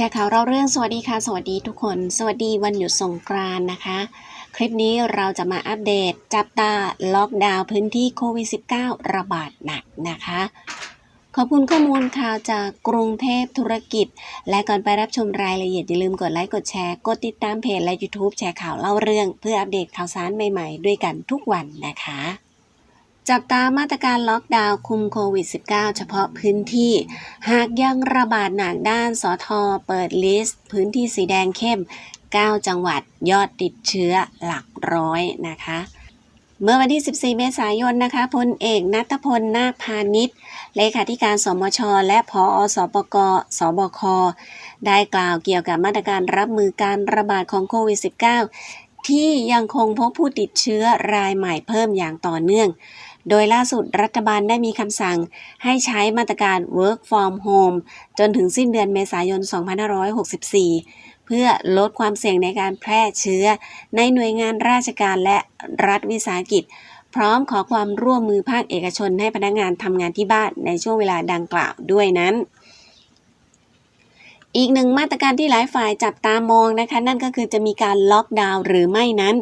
ชร์ข่าวเราเรื่องสวัสดีค่ะ สวัสดีทุกคน สวัสดีวันหยุดสงกรานต์นะคะ คลิปนี้เราจะมาอัปเดตจับตาล็อกดาวน์พื้นที่โควิด -19 ระบาดหนักนะคะ ขอบคุณข้อมูลข่าวจากกรุงเทพธุรกิจ และก่อนไปรับชมรายละเอียดอย่าลืมกดไลค์กดแชร์ กดติดตามเพจและ YouTube แชร์ข่าวเล่าเรื่อง เพื่ออัปเดตข่าวสารใหม่ๆ ด้วยกันทุกวันนะคะ จับตามาตรการล็อกดาวน์คุมโควิด -19 เฉพาะพื้นที่ หากยังระบาดหนักด้านสทเปิดลิสต์ พื้นที่สีแดงเข้ม 9 จังหวัดยอดติดเชื้อหลักร้อยนะคะ เมื่อวันที่ 14 เมษายนนะคะพลเอกนัทพลนาคพาณิชย์เลขาธิการสมช และพอสปกสบค ได้กล่าวเกี่ยวกับมาตรการรับมือการระบาดของโควิด -19 ที่ยังคงพบผู้ติดเชื้อรายใหม่เพิ่มอย่างต่อเนื่อง โดยล่าสุดรัฐบาลได้มีคำสั่งให้ใช้มาตรการ work from home จนถึงสิ้นเดือนเมษายน 2564 เพื่อลดความเสี่ยงในการแพร่เชื้อ ในหน่วยงานราชการและรัฐวิสาหกิจ พร้อมขอความร่วมมือภาคเอกชนให้พนักงานทำงานที่บ้านในช่วงเวลาดังกล่าวด้วยนั้นอีกหนึ่งมาตรการที่หลายฝ่ายจับตามองนะคะ นั่นก็คือจะมีการล็อกดาวน์หรือไม่นั้น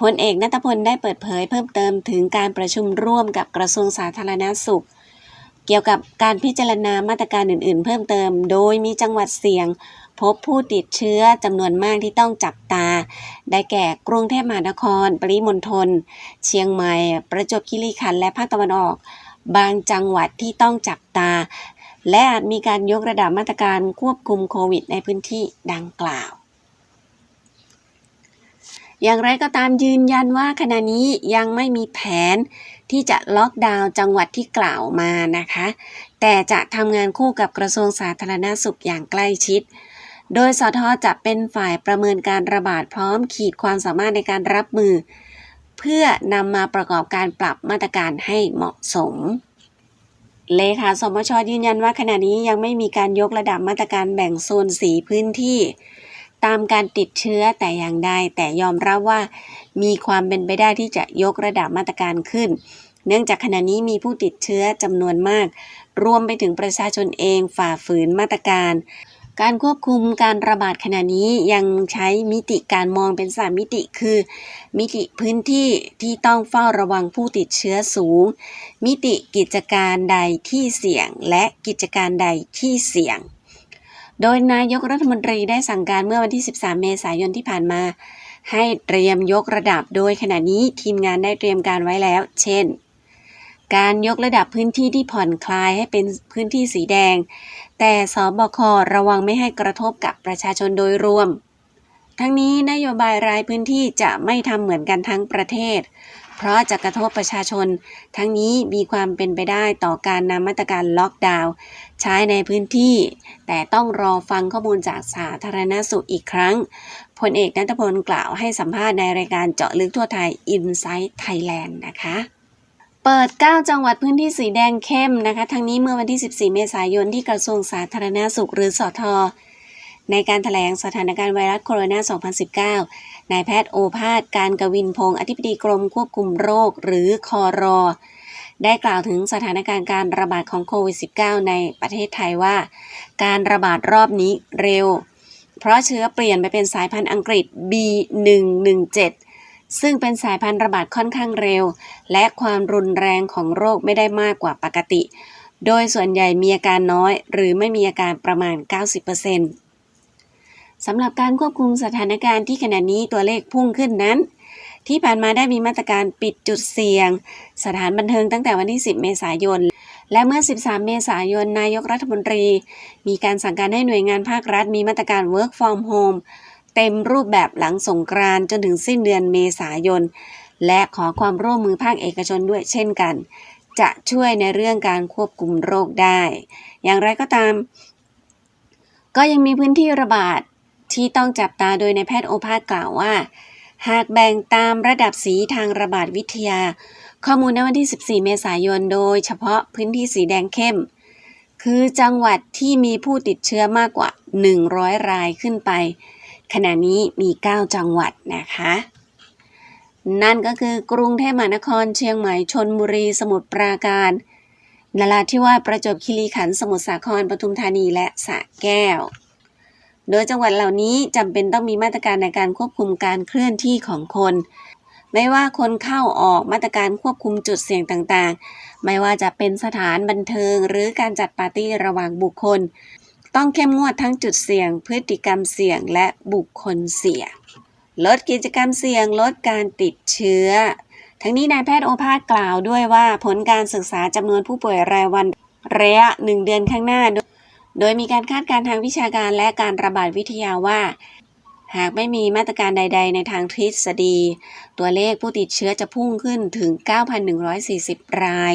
พลเอกนัทพลได้เปิดเผยเพิ่มเติมถึงการประชุมร่วมกับกระทรวงสาธารณสุข เกี่ยวกับการพิจารณามาตรการอื่น ๆ เพิ่มเติม โดยมีจังหวัดเสี่ยง พบผู้ติดเชื้อจำนวนมากที่ต้องจับตา ได้แก่กรุงเทพมหานคร ปริมณฑลเชียงใหม่ ประจวบคีรีขันธ์และภาคตะวันออก บางจังหวัดที่ต้องจับตา และอาจมีการยกระดับมาตรการควบคุมโควิดในพื้นที่ดังกล่าว อย่างไรก็ตามยืนยันว่าขณะนี้ยังไม่มีแผนที่จะล็อกดาวน์จังหวัดที่กล่าวมานะคะ แต่จะทำงานคู่กับกระทรวงสาธารณสุขอย่างใกล้ชิด โดยสทจะเป็นฝ่ายประเมินการระบาดพร้อมขีดความสามารถในการรับมือ เพื่อนำมาประกอบการปรับมาตรการให้เหมาะสมเลขาสมชยืนยันว่าขณะนี้ยังไม่มีการยกระดับมาตรการแบ่งโซนสีพื้นที่ ตามการติดเชื้อแต่อย่างใดแต่ยอมรับว่า มีความเป็นไปได้ที่จะยกระดับมาตรการขึ้น เนื่องจากขณะนี้มีผู้ติดเชื้อจำนวนมาก รวมไปถึงประชาชนเองฝ่าฝืนมาตรการ การควบคุมการระบาดขณะนี้ยังใช้มิติการมองเป็นสามมิติคือ มิติพื้นที่ที่ต้องเฝ้าระวังผู้ติดเชื้อสูง มิติกิจการใดที่เสี่ยง และกิจการใดที่เสี่ยง โดยนายกรัฐมนตรีได้สั่งการเมื่อวันที่ 13 เมษายนที่ผ่านมา ให้เตรียมยกระดับโดยขณะนี้ทีมงานได้เตรียมการไว้แล้ว เช่น การยกระดับพื้นที่ที่ผ่อนคลายให้เป็นพื้นที่สีแดง แต่สบคระวังไม่ให้กระทบกับประชาชนโดยรวม ทั้งนี้นโยบายรายพื้นที่จะไม่ทำเหมือนกันทั้งประเทศ เพราะจะกระทบประชาชน ทั้งนี้มีความเป็นไปได้ต่อการนำมาตรการล็อกดาวน์ใช้ในพื้นที่ แต่ต้องรอฟังข้อมูลจากสาธารณสุขอีกครั้งพลเอกนัทพลกล่าวให้สัมภาษณ์ในรายการเจาะลึกทั่วไทย Insight Thailand นะคะเปิด 9 จังหวัดพื้นที่สีแดงเข้มนะคะ ทั้งนี้เมื่อวันที่ 14 เมษายนที่กระทรวงสาธารณสุขหรือสอทในการแถลงสถานการณ์ไวรัสโคโรนา 2019 นายแพทย์โอภาสการกวินพงศ์อธิบดีกรมควบคุมโรคหรือคอรอ ได้กล่าวถึงสถานการณ์การระบาดของโควิด -19 ในประเทศไทยว่า การระบาดรอบนี้เร็ว เพราะเชื้อเปลี่ยนไปเป็นสายพันธุ์อังกฤษ B117 ซึ่งเป็นสายพันธุ์ระบาดค่อนข้างเร็ว และความรุนแรงของโรคไม่ได้มากกว่าปกติ โดยส่วนใหญ่มีอาการน้อย หรือไม่มีอาการประมาณ 90% สำหรับการควบคุมสถานการณ์ที่ขณะนี้ตัวเลขพุ่งขึ้นนั้น ที่ผ่านมาได้มีมาตรการปิดจุดเสี่ยง สถานบันเทิงตั้งแต่วันที่ 10 เมษายน และเมื่อ 13 เมษายน นายกรัฐมนตรี มีการสั่งการให้หน่วยงานภาครัฐ มีมาตรการ work from home เต็มรูปแบบหลังสงกรานต์จนถึงสิ้นเดือนเมษายน และขอความร่วมมือภาคเอกชนด้วยเช่นกัน จะช่วยในเรื่องการควบคุมโรคได้ อย่างไรก็ตาม ก็ยังมีพื้นที่ระบาด ที่ต้องจับตาโดยในายแพทย์โอภาสกล่าวว่า หากแบ่งตามระดับสีทางระบาดวิทยา ข้อมูลในวันที่ 14 เมษายน โดยเฉพาะพื้นที่สีแดงเข้ม คือจังหวัดที่มีผู้ติดเชื้อมากกว่า 100 รายขึ้นไป ขณะนี้มี 9 จังหวัดนะคะ นั่นก็คือกรุงเทพมหานครเชียงใหม่ชนบุรีสมุทรปราการนราธิวาสประจวบคีรีขันธ์สมุทรสาครปทุมธานีและสระแก้ว โดยจังหวัดเหล่านี้จำเป็นต้องมีมาตรการในการควบคุมการเคลื่อนที่ของคน ไม่ว่าคนเข้าออกมาตรการควบคุมจุดเสี่ยงต่างๆ ไม่ว่าจะเป็นสถานบันเทิง หรือการจัดปาร์ตี้ระหว่างบุคคล ต้องเข้มงวดทั้งจุดเสี่ยง พฤติกรรมเสี่ยงและบุคคลเสี่ยง ลดกิจกรรมเสี่ยง ลดการติดเชื้อ ทั้งนี้นายแพทย์โอภาสกล่าวด้วยว่าผลการศึกษาจำนวนผู้ป่วยรายวันระยะหนึ่งเดือนข้างหน้า โดยมีการคาดการณ์ทางวิชาการและการระบาดวิทยาว่า หากไม่มีมาตรการใด ๆ ในทางทฤษฎี ตัวเลขผู้ติดเชื้อจะพุ่งขึ้นถึง 9,140 ราย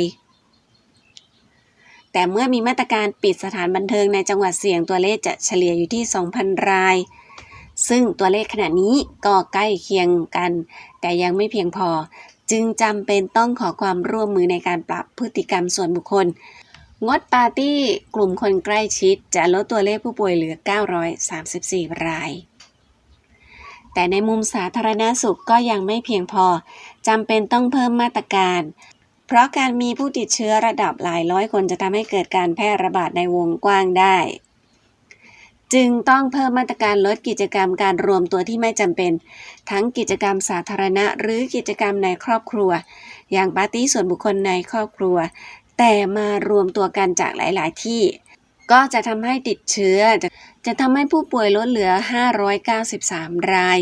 แต่เมื่อมีมาตรการปิดสถานบันเทิงในจังหวัดเสี่ยงตัวเลขจะเฉลี่ยอยู่ที่ 2,000 ราย ซึ่งตัวเลขขณะนี้ก็ใกล้เคียงกัน แต่ยังไม่เพียงพอ จึงจำเป็นต้องขอความร่วมมือในการปรับพฤติกรรมส่วนบุคคล งดปาร์ตี้กลุ่มคนใกล้ชิดจะลดตัวเลขผู้ป่วยเหลือ 934 ราย แต่ในมุมสาธารณสุขก็ยังไม่เพียงพอจำเป็นต้องเพิ่มมาตรการ เพราะการมีผู้ติดเชื้อระดับหลายร้อยคนจะทำให้เกิดการแพร่ระบาดในวงกว้างได้ จึงต้องเพิ่มมาตรการลดกิจกรรมการรวมตัวที่ไม่จำเป็น ทั้งกิจกรรมสาธารณะหรือกิจกรรมในครอบครัว อย่างปาร์ตี้ส่วนบุคคลในครอบครัว แต่มารวมตัวกันจากหลาย ๆ ที่ ก็จะทำให้ติดเชื้อ จะจะทำให้ผู้ป่วยลดเหลือ 593 ราย